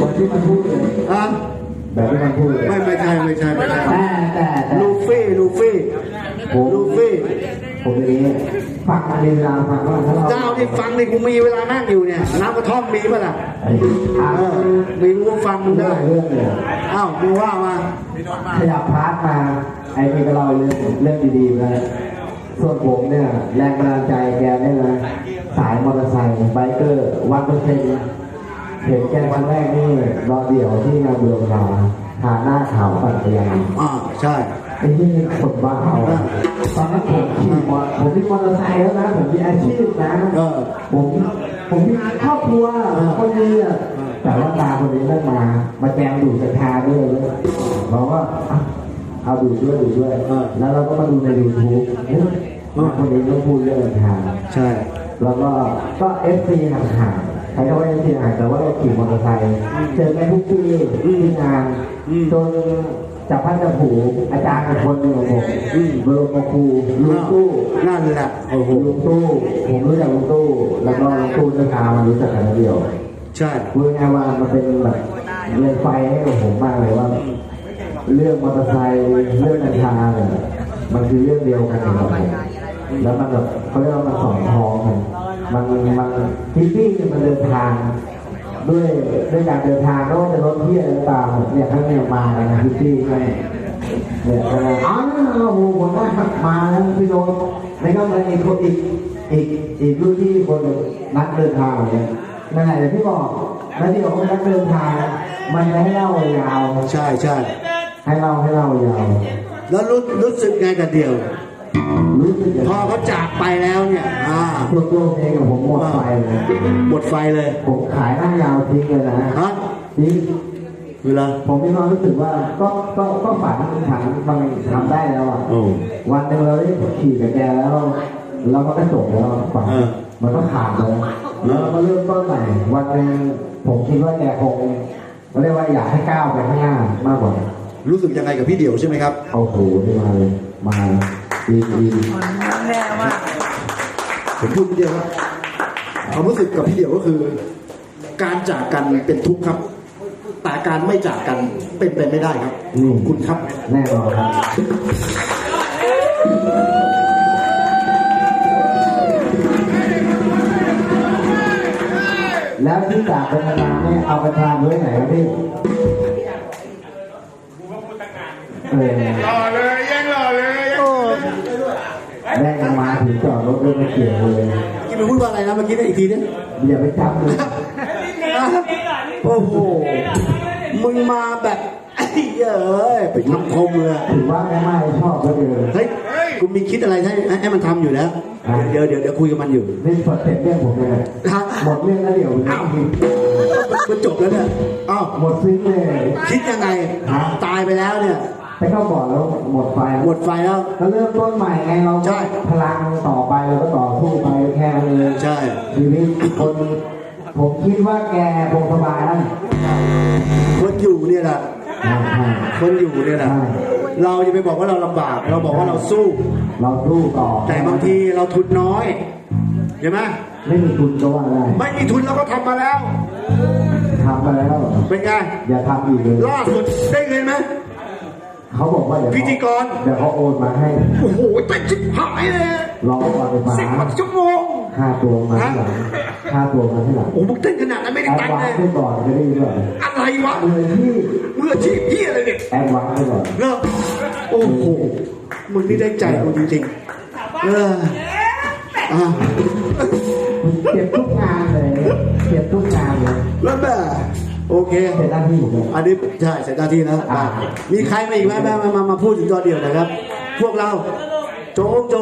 คนที่มันพูดเลยอะแบบที่มันพูดเลยไม่ไม่ใช่ไม่ใช่ไม่ใช่แต่แต่แต่ลูฟี่ลูฟี่ผมลูฟี่ผมอย่างนี้ฟังมาเรียนเวลาฟังว่าถ้าเราเจ้าที่ฟังนี่กูมีเวลานั่งอยู่เนี่ยน้ำกระท่อมมีป่ะล่ะไอ้อ่าเออมีกูฟังมึงเรื่อได้งเรื่องเนี่ยอ้าวมึงว่ามาขยับพาร์ทมาไอ้นี่ก็เล่าเรื่องเรื่องดีๆนะส่วนผมเนี่ยแรงบันดาลใจแกเนี่ยนะสายมอเตอร์ไซค์ไบเกอร์วันเปอร์เซ็นต์ เห็นแกวันแรกนี่รอเดี่ยวที่งานบุรพาหาหน้าขาวปั่นจักรยานอ่าใช่ ไอ้ที่คนบ้าเอาตอนนั้นผมขี่มอผมมีมอเตอร์ไซค์แล้วนะผมมีอาชีพนะเออ ผมผมมีครอบครัวคนดีอะแต่ว่าตาคนนี้ไม่มา มาแจมดูดกระทาด้วยเลยเราก็อะเอาดูดด้วยดูดด้วยเออ แล้วเราก็มาดูในยูทูบคนนี้ต้องพูดเรื่องกระทาใช่ แล้วก็ก็เอฟซีห่างๆ ใครก็ว่าเอฟซีห่างแต่ว่าเราขี่มอเตอร์ไซค์เจอกันทุกปีที่งานจนจับพันจับผูอาจารย์เป็นคนหนึ่งของผมบรมครูลุงตู้นั่นแหละโอ้โหลุงตู้ผมรู้จักลุงตู้แล้วก็ลุงตู้จะพามารู้จักกันเดียวใช่พูดง่ายๆว่ามันเป็นแบบเรื่องไฟให้กับผมมากเลยว่า เรื่องมอเตอร์ไซค์เรื่องกัญชาเนี่ยมันคือเรื่องเดียวกันสำหรับผมแล้วมันแบบเขาเรียกว่ามันสอนท้องกัน มันมันทิปปี้เนี่ยมันเดินทาง ด้วยด้วยการเดินทางก็ว่าจะรถที่อะไรก็ตามเนี่ยทั้งเนี่ยมาเลยนะทิปปี้ให้เนี่ยอ้าวโอ้โหผมว่ามาแล้วพี่โดนแล้วก็มาอีกคนอีกอีกอีกรุ่นที่คนนักเดินทางเนี่ยนั่นแหละที่บอกแล้วที่บอกว่านักเดินทาง มันจะให้เล่ายาวใช่ใช่ให้เล่าให้เล่ายาว แล้วรู้รู้สึกไงกับเดียว รู้สึกพอเขาจากไปแล้วเนี่ยอ่า ตัวตัวเพลงกับผมหมดไฟเลย หมดไฟเลย ผมขายหน้ายาวทิ้งเลยนะฮะทิ้งเวลาผมมีความรู้สึกว่าก็ก็ก็ฝันฝันมันทำได้แล้วอะโอ้วันหนึ่งเราได้ขี่กับแกแล้วเราก็ได้จบแล้วฝันเออมันก็ขาดเลยแล้วเราก็เริ่มต้นใหม่วันหนึ่งผมคิดว่าแกคงเรียกว่าอยากให้ก้าวไปข้างหน้ามากกว่ารู้สึกยังไงกับพี่เดี่ยวใช่ไหมครับเอาโหนี่มาเลยมาเลยดีดี ผมพูดนิดเดียวครับความรู้สึกกับพี่เดี่ยวก็คือ การจากกันเป็นทุกข์ครับแต่การไม่จากกันเป็นไปไม่ได้ครับนี่ขอบคุณครับแน่นอนครับแล้วที่จากเป็นนานๆเนี่ยเอาไปทานด้วยไหนครับพี่เออหล่อเลยยังหล่อเลยยัง แม่งมาถึงจอดรถด้วยไม่เกี่ยวเลยกินไปพูดว่าอะไรนะเมื่อกี้นะอีกทีนึงอย่าไปจับเลยโอ้โห มึงมาแบบไอ้เหี้ยเอ้ยไปทำคมเลยถือว่าแม่ไม้ชอบก็เลยเฮ้ยกูมีคิดอะไรให้ให้มันทำอยู่แล้ว เดี๋ยวเดี๋ยวเดี๋ยวคุยกับมันอยู่เล่นสดเสร็จเรื่องผมเลยฮะหมดเรื่องแล้วเดี๋ยวอ้าวมันจบแล้วเนี่ยอ้าวหมดซึ้งเลย คิดยังไง ตายไปแล้วเนี่ย แต่ก็บอกแล้วหมดไฟหมดไฟแล้วก็เริ่มต้นใหม่ไงเราใช่ พลังต่อไปเราก็ต่อสู้ไปแค่นั้นเลยใช่ ชีวิตคนผมคิดว่าแกคงสบายแล้วคนอยู่เนี่ยแหละใช่ใช่ คนอยู่เนี่ยแหละใช่ เราอย่าไปบอกว่าเราลำบาก เราบอกว่าเราสู้ เราสู้ต่อแต่บางทีเราทุนน้อยเห็นไหมไม่มีทุนก็ว่าได้ไม่มีทุนเราก็ทำมาแล้ว ทำมาแล้ว เป็นไง อย่าทำอีกเลยล่าสุดได้เงินไหม เขาบอกว่าเดี๋ยวพิธีกร เดี๋ยวเขาโอนมาให้โอ้โหเต้นชิบหายเลยรอก่อนไปฟ้าสิบกว่าชั่วโมงค่าตัวมาที่หลังค่าตัวมาที่หลังโอ้โหมึงเต้นขนาดนั้นไม่ได้แอดตังค์วานเลยซ์ไปก่อนจะได้ด้วยอะไรวะมือที่มืออาชีพพี่อะไรเนี่ยแอดวานซ์ไปก่อน เนอะโอ้โหมึงนี่ได้ใจกูจริงๆเอออะเก็บทุกงานเลย เก็บทุกงานเลยแล้วแบบ โอเคเป็นหน้าที่ผมเลย อันนี้ใช่เสร็จหน้าที่นะอ่า มีใครมาอีกไหมมามามามาพูดถึงตอนเดียวหนะครับ พวกเราโจ๊กโจ๊ก